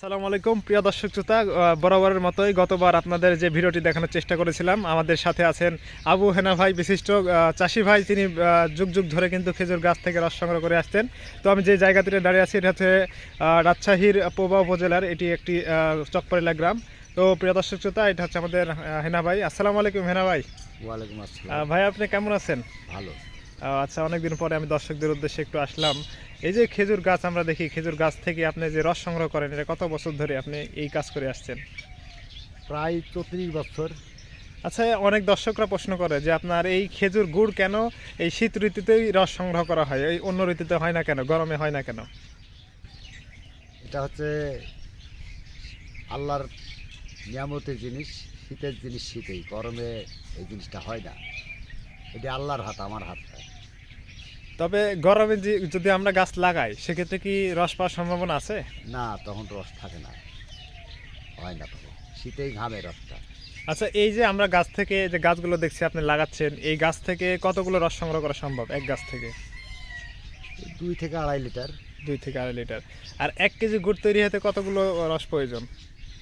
আসসালামু আলাইকুম। প্রিয় দর্শক শ্রোতা বরাবরের মতোই গতবার আপনাদের যে ভিডিওটি দেখানোর চেষ্টা করেছিলাম আমাদের সাথে আছেন আবু হেনা ভাই বিশিষ্ট চাষি ভাই। তিনি যুগ যুগ ধরে কিন্তু খেজুর গাছ থেকে রস সংগ্রহ করে আসতেন তো আমি যে জায়গাটিতে দাঁড়িয়ে আছি এটা হচ্ছে রাজশাহীর পোবা উপজেলার এটি একটি চকপরেলা গ্রাম। তো প্রিয় দর্শক শ্রোতা এটা হচ্ছে আমাদের হেনা ভাই। আসসালামু আলাইকুম হেনা ভাই। ওয়ালাইকুম আসসালাম। ভাই আপনি কেমন আছেন? ভালো। আচ্ছা অনেকদিন পরে আমি দর্শকদের উদ্দেশ্যে একটু আসলাম। এই যে খেজুর গাছ আমরা দেখি খেজুর গাছ থেকে আপনি যে রস সংগ্রহ করেন এটা কত বছর ধরে আপনি এই কাজ করে আসছেন? প্রায় চৌত্রিশ বছর। আচ্ছা অনেক দর্শকরা প্রশ্ন করে যে আপনার এই খেজুর গুড় কেন এই শীত ঋতুতেই রস সংগ্রহ করা হয়? এই অন্য ঋতুতে হয় না কেন? গরমে হয় না কেন? এটা হচ্ছে আল্লাহর নিয়ামতের জিনিস শীতের জিনিস শীতেই গরমে এই জিনিসটা হয় না। এটা আল্লাহর হাত আমার হাত। তবে গরমে যদি আমরা গাছ লাগাই সেক্ষেত্রে কি রস পাওয়ার সম্ভাবনা আছে? না তখন রস থাকে না। হয় না তখন। শীতেই ঘামে রসটা। আচ্ছা এই যে আমরা গাছ থেকে যে গাছগুলো দেখছি আপনি লাগাচ্ছেন এই গাছ থেকে কতগুলো রস সংগ্রহ করা সম্ভব এক গাছ থেকে? দুই থেকে আড়াই লিটার। দুই থেকে আড়াই লিটার। আর এক কেজি গুড় তৈরি হতে কতগুলো রস প্রয়োজন?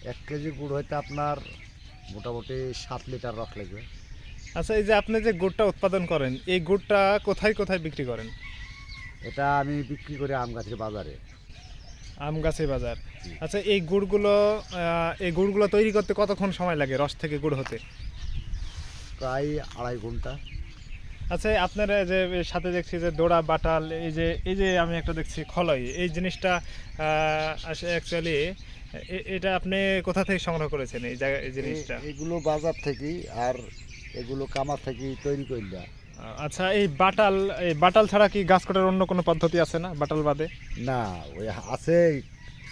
এক কেজি গুড় হইতে আপনার মোটামুটি সাত লিটার রস লাগবে। আচ্ছা এই যে আপনি যে গুড়টা উৎপাদন করেন এই গুড়টা কোথায় কোথায় বিক্রি করেন? এটা আমি বিক্রি করি আম গাছের বাজারে। আমগাছি বাজার। আচ্ছা এই গুড়গুলো এই গুড়গুলো তৈরি করতে কতক্ষণ সময় লাগে রস থেকে গুড় হতে? প্রায় আড়াই ঘণ্টা। আচ্ছা আপনার যে সাথে দেখছি যে দোড়া বাটাল এই যে এই যে আমি একটা দেখছি খলই এই জিনিসটা অ্যাকচুয়ালি এটা আপনি কোথা থেকে সংগ্রহ করেছেন এই জায়গা এই জিনিসটা? এগুলো বাজার থেকেই আর এগুলো কামার থেকেই তৈরি করলা আচ্ছা এই বাটাল এই বাটাল ছাড়া কি গাছ কাটার অন্য কোনো পদ্ধতি আছে না বাটাল বাদে? না ওই আছে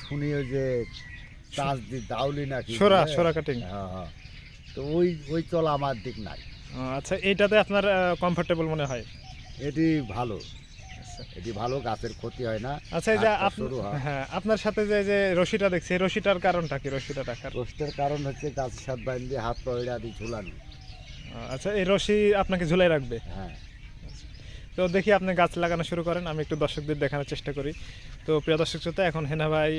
শুনি ওই যে চাষ দি দাউলি নাকি সোরা। সোরা কাটিং হ্যাঁ। তো ওই ওই চল আমার দিক নাই। আচ্ছা এইটাতে আপনার কমফোর্টেবল মনে হয়? এটি ভালো। আচ্ছা এটি ভালো গাছের ক্ষতি হয় না আচ্ছা এই যে হয়। আপনার সাথে যে যে রশিটা দেখছি রশিটার কারণটা কি রশিটা রাখার রশিটার কারণ হচ্ছে গাছের সাথে বান্ধে হাত পয়ড়া আদি ঝুলানো। আচ্ছা এই রশি আপনাকে ঝুলাই রাখবে? হ্যাঁ। তো দেখি আপনি গাছ লাগানো শুরু করেন আমি একটু দর্শকদের দেখানোর চেষ্টা করি। তো প্রিয় দর্শক শ্রোতা এখন হেনা ভাই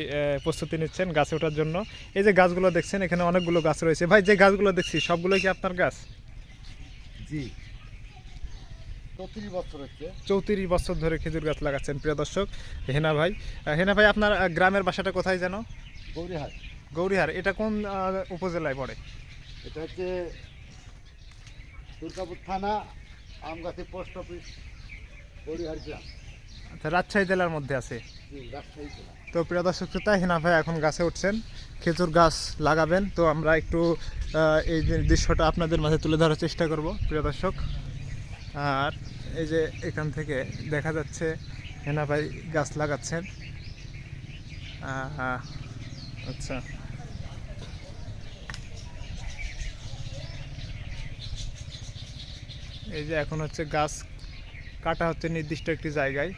প্রস্তুতি নিচ্ছেন গাছে ওঠার জন্য। এই যে গাছগুলো দেখছেন এখানে অনেকগুলো গাছ রয়েছে। ভাই যে গাছগুলো দেখছি সবগুলোই কি আপনার গাছ? জি। চৌত্রিশ বছর ধরে খেজুর গাছ লাগাচ্ছেন প্রিয় দর্শক হেনা ভাই। হেনা ভাই আপনার গ্রামের বাসাটা কোথায় যেন? গৌরীহাট। গৌরীহার এটা কোন উপজেলায় পড়ে? এটা হচ্ছে দুর্গাপুর থানা আমগাছি পোস্ট অফিস গ্রাম। আচ্ছা রাজশাহী জেলার মধ্যে আছে? জি রাজশাহী জেলা। তো প্রিয় দর্শক শ্রোতা হিনা ভাই এখন গাছে উঠছেন খেজুর গাছ লাগাবেন তো আমরা একটু এই দৃশ্যটা আপনাদের মাঝে তুলে ধরার চেষ্টা করব প্রিয় দর্শক। আর এই যে এখান থেকে দেখা যাচ্ছে হেনা ভাই গাছ লাগাচ্ছেন। আচ্ছা। এই যে এখন হচ্ছে গাছ কাটা হচ্ছে নির্দিষ্ট একটি জায়গায়।